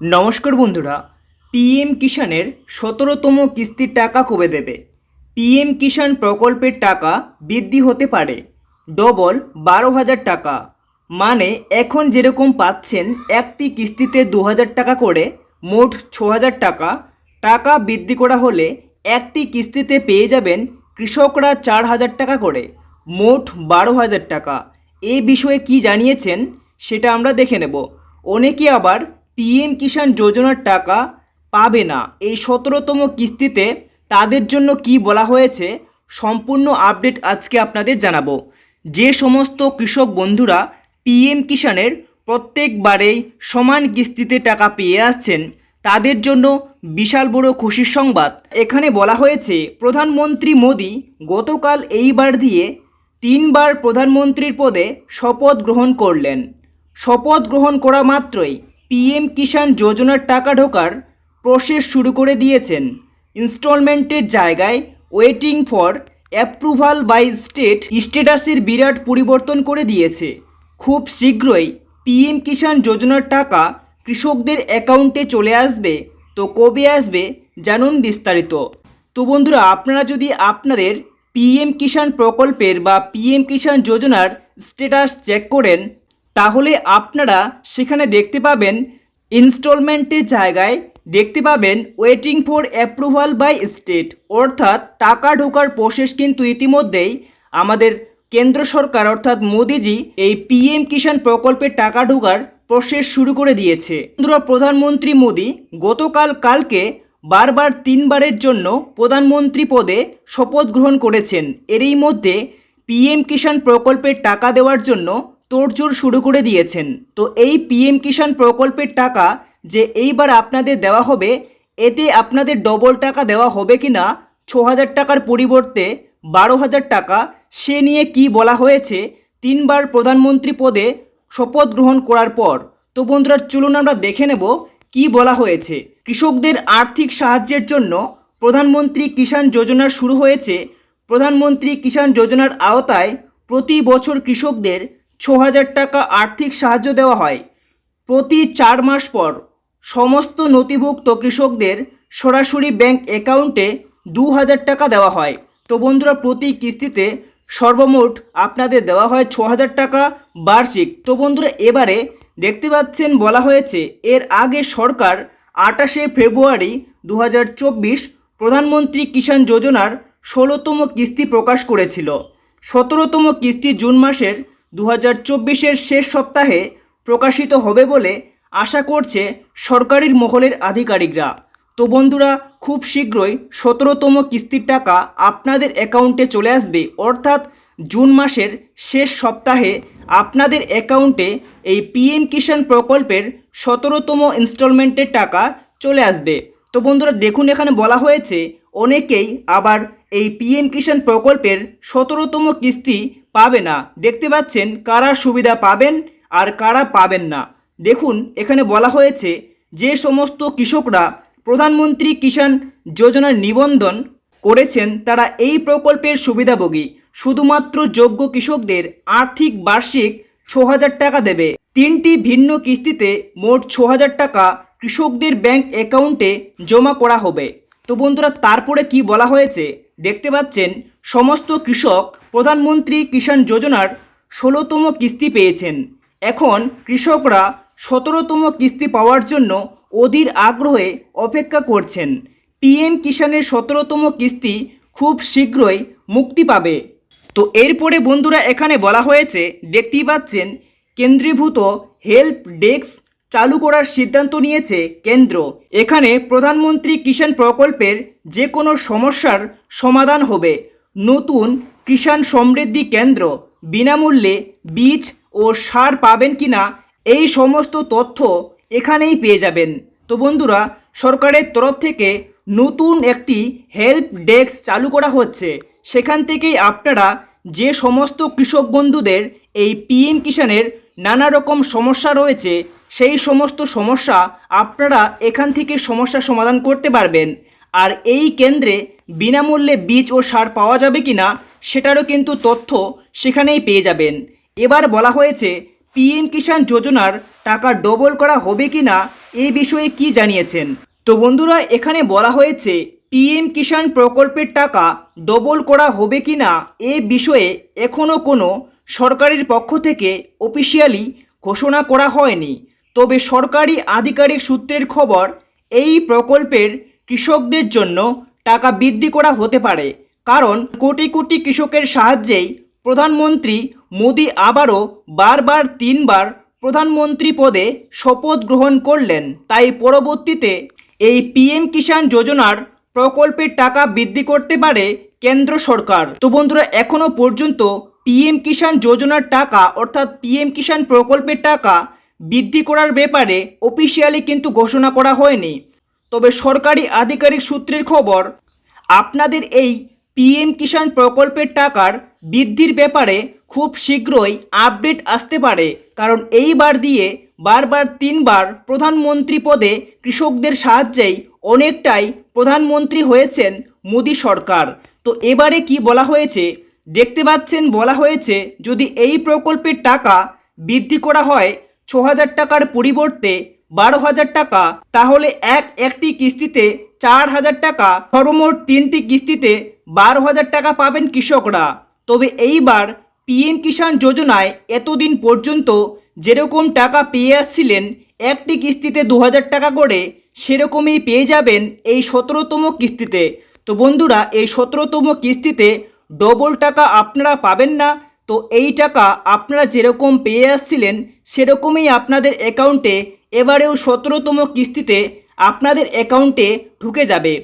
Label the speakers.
Speaker 1: নমস্কার বন্ধুরা পিএম কিষাণের সতেরোতম কিস্তির টাকা কবে দেবে? পিএম কিষাণ প্রকল্পের টাকা বৃদ্ধি হতে পারে, ডবল বারো হাজার টাকা। মানে এখন যেরকম পাচ্ছেন একটি কিস্তিতে দু হাজার টাকা করে, মোট ছ হাজার টাকা। টাকা বৃদ্ধি করা হলে একটি কিস্তিতে পেয়ে যাবেন কৃষকরা চার হাজার টাকা করে, মোট বারো হাজার টাকা। এই বিষয়ে কি জানিয়েছেন, সেটা আমরা দেখে নেব। অনেকে আবার পিএম কিষাণ যোজনার টাকা পাবে না। এই সতেরোতম কিস্তিতে তাদের জন্য কি বলা হয়েছে, সম্পূর্ণ আপডেট আজকে আপনাদের জানাব। যে সমস্ত কৃষক বন্ধুরা পিএম কিষাণের প্রত্যেকবারেই সমান কিস্তিতে টাকা পেয়ে আসছেন, তাদের জন্য বিশাল বড় খুশির সংবাদ। এখানে বলা হয়েছে, প্রধানমন্ত্রী মোদি গতকাল এইবার দিয়ে তিনবার প্রধানমন্ত্রীর পদে শপথ গ্রহণ করলেন। শপথ গ্রহণ করা মাত্রই পিএম কিষাণ যোজনার টাকা ঢোকার প্রসেস শুরু করে দিয়েছেন। ইনস্টলমেন্টের জায়গায় waiting for approval by state স্ট্যাটাসের বিরাট পরিবর্তন করে দিয়েছে। খুব শীঘ্রই পিএম কিষাণ যোজনার টাকা কৃষকদের অ্যাকাউন্টে চলে আসবে। তো কবে আসবে জানুন বিস্তারিত। তো বন্ধুরা, আপনারা যদি আপনাদের পিএম কিষাণ প্রকল্পের বা পিএম কিষাণ যোজনার স্ট্যাটাস চেক করেন তাহলে আপনারা সেখানে দেখতে পাবেন ইনস্টলমেন্টের জায়গায় দেখতে পাবেন waiting for approval by state অর্থাৎ টাকা ঢোকার প্রসেস কিন্তু ইতিমধ্যেই আমাদের কেন্দ্র সরকার অর্থাৎ মোদিজি এই পিএম কিষাণ প্রকল্পের টাকা ঢোকার প্রসেস শুরু করে দিয়েছে। বন্ধুরা প্রধানমন্ত্রী মোদি গতকাল কালকে বারবার তিনবারের জন্য প্রধানমন্ত্রী পদে শপথ গ্রহণ করেছেন। এরই মধ্যে পিএম কিষাণ প্রকল্পের টাকা দেওয়ার জন্য তোড়জোড় শুরু করে দিয়েছেন। তো এই পিএম কিষাণ প্রকল্পের টাকা যে এইবার আপনাদের দেওয়া হবে, এতে আপনাদের ডবল টাকা দেওয়া হবে কি না ছ হাজার টাকার পরিবর্তে বারো হাজার টাকা, সে নিয়ে কি বলা হয়েছে, তিনবার প্রধানমন্ত্রী পদে শপথ গ্রহণ করার পর। তো বন্ধুরা, চলুন আমরা দেখে নেব কি বলা হয়েছে। কৃষকদের আর্থিক সাহায্যের জন্য প্রধানমন্ত্রী কিষাণ যোজনা শুরু হয়েছে। প্রধানমন্ত্রী কিষাণ যোজনার আওতায় প্রতি বছর কৃষকদের ছ হাজার টাকা আর্থিক সাহায্য দেওয়া হয়। প্রতি চার মাস পর সমস্ত নথিভুক্ত কৃষকদের সরাসরি ব্যাংক অ্যাকাউন্টে দু হাজার টাকা দেওয়া হয়। তো বন্ধুরা, প্রতি কিস্তিতে সর্বমোট আপনাদের দেওয়া হয় ছ হাজার টাকা বার্ষিক। তো বন্ধুরা, এবারে দেখতে পাচ্ছেন, বলা হয়েছে, এর আগে সরকার আটাশে ফেব্রুয়ারি দু হাজার চব্বিশ প্রধানমন্ত্রী কিষাণ যোজনার ষোলোতম কিস্তি প্রকাশ করেছিল। সতেরোতম কিস্তি জুন মাসের দু হাজার চব্বিশের শেষ সপ্তাহে প্রকাশিত হবে বলে আশা করছে সরকারির মহলের আধিকারিকরা। তো বন্ধুরা, খুব শীঘ্রই সতেরোতম কিস্তির টাকা আপনাদের অ্যাকাউন্টে চলে আসবে। অর্থাৎ জুন মাসের শেষ সপ্তাহে আপনাদের অ্যাকাউন্টে এই পিএম কিষাণ প্রকল্পের সতেরোতম ইনস্টলমেন্টের টাকা চলে আসবে। তো বন্ধুরা, দেখুন এখানে বলা হয়েছে, অনেকেই আবার এই পিএম কিষাণ প্রকল্পের সতেরোতম কিস্তি পাবে না। দেখতে পাচ্ছেন কারা সুবিধা পাবেন আর কারা পাবেন না। দেখুন, এখানে বলা হয়েছে যে সমস্ত কৃষকরা প্রধানমন্ত্রী কিষাণ যোজনার নিবন্ধন করেছেন, তারা এই প্রকল্পের সুবিধাভোগী। শুধুমাত্র যোগ্য কৃষকদের আর্থিক বার্ষিক ছ টাকা দেবে। তিনটি ভিন্ন কিস্তিতে মোট ছ টাকা কৃষকদের ব্যাংক অ্যাকাউন্টে জমা করা হবে। তো বন্ধুরা, তারপরে কি বলা হয়েছে? দেখতে পাচ্ছেন, সমস্ত কৃষক প্রধানমন্ত্রী কিষাণ যোজনার ষোলোতম কিস্তি পেয়েছেন। এখন কৃষকরা সতেরোতম কিস্তি পাওয়ার জন্য অধীর আগ্রহে অপেক্ষা করছেন। পিএম কিষাণের সতেরোতম কিস্তি খুব শীঘ্রই মুক্তি পাবে। তো এরপরে বন্ধুরা এখানে বলা হয়েছে, দেখতেই পাচ্ছেন, কেন্দ্রীভূত হেল্প ডেস্ক চালু করার সিদ্ধান্ত নিয়েছে কেন্দ্র। এখানে প্রধানমন্ত্রী কিষাণ প্রকল্পের যে কোনো সমস্যার সমাধান হবে। নতুন কিষাণ সমৃদ্ধি কেন্দ্র বিনামূল্যে বীজ ও সার পাবেন কিনা এই সমস্ত তথ্য এখানেই পেয়ে যাবেন। তো বন্ধুরা, সরকারের তরফ থেকে নতুন একটি হেল্প ডেস্ক চালু করা হচ্ছে। সেখান থেকেই আপনারা যে সমস্ত কৃষক বন্ধুদের এই পিএম কিষাণের নানা রকম সমস্যা রয়েছে, সেই সমস্ত সমস্যা আপনারা এখান থেকে সমস্যা সমাধান করতে পারবেন। আর এই কেন্দ্রে বিনামূল্যে বীজ ও সার পাওয়া যাবে কি না সেটারও কিন্তু তথ্য সেখানেই পেয়ে যাবেন। এবার বলা হয়েছে, পিএম কিষাণ যোজনার টাকা ডবল করা হবে কি না এই বিষয়ে কি জানিয়েছেন? তো বন্ধুরা, এখানে বলা হয়েছে, পিএম কিষাণ প্রকল্পের টাকা ডবল করা হবে কি না এ বিষয়ে এখনও কোনো সরকারের পক্ষ থেকে অফিসিয়ালি ঘোষণা করা হয়নি। তবে সরকারি আধিকারিক সূত্রের খবর, এই প্রকল্পের কৃষকদের জন্য টাকা বৃদ্ধি করা হতে পারে। কারণ কোটি কোটি কৃষকের সাহায্যেই প্রধানমন্ত্রী মোদি আবারও বারবার তিনবার প্রধানমন্ত্রী পদে শপথ গ্রহণ করলেন। তাই পরবর্তীতে এই পিএম কিষাণ যোজনার প্রকল্পের টাকা বৃদ্ধি করতে পারে কেন্দ্র সরকার। তো বন্ধুরা, এখনও পর্যন্ত পিএম কিষাণ যোজনার টাকা, অর্থাৎ পিএম কিষাণ প্রকল্পের টাকা বৃদ্ধি করার ব্যাপারে অফিসিয়ালি কিন্তু ঘোষণা করা হয়নি। তবে সরকারি আধিকারিক সূত্রের খবর, আপনাদের এই পিএম কিষাণ প্রকল্পের টাকার বৃদ্ধির ব্যাপারে খুব শীঘ্রই আপডেট আসতে পারে, কারণ এইবার দিয়ে বারবার তিনবার প্রধানমন্ত্রী পদে কৃষকদের সাহায্যেই অনেকটাই প্রধানমন্ত্রী হয়েছেন মোদী সরকার। তো এবারে কি বলা হয়েছে? দেখতে পাচ্ছেন, বলা হয়েছে যদি এই প্রকল্পের টাকা বৃদ্ধি করা হয় ছ হাজার টাকার পরিবর্তে বারো হাজার টাকা, তাহলে এক একটি কিস্তিতে চার হাজার টাকা, সর্বমোট তিনটি কিস্তিতে বারো হাজার টাকা পাবেন কৃষকরা। তবে এইবার পিএম কিষাণ যোজনায় এতদিন পর্যন্ত যেরকম টাকা পেয়ে আসছিলেন, একটি কিস্তিতে দু হাজার টাকা করে সেরকমই পেয়ে যাবেন এই সতেরোতম কিস্তিতে। তো বন্ধুরা, এই সতেরোতম কিস্তিতে ডবল টাকা আপনারা পাবেন না। তো এই টাকা আপনারা যেরকম পেয়ে আসছিলেন, সেরকমই আপনাদের অ্যাকাউন্টে এবারেও সতেরোতম কিস্তিতে আপনাদের অ্যাকাউন্টে ঢুকে যাবে।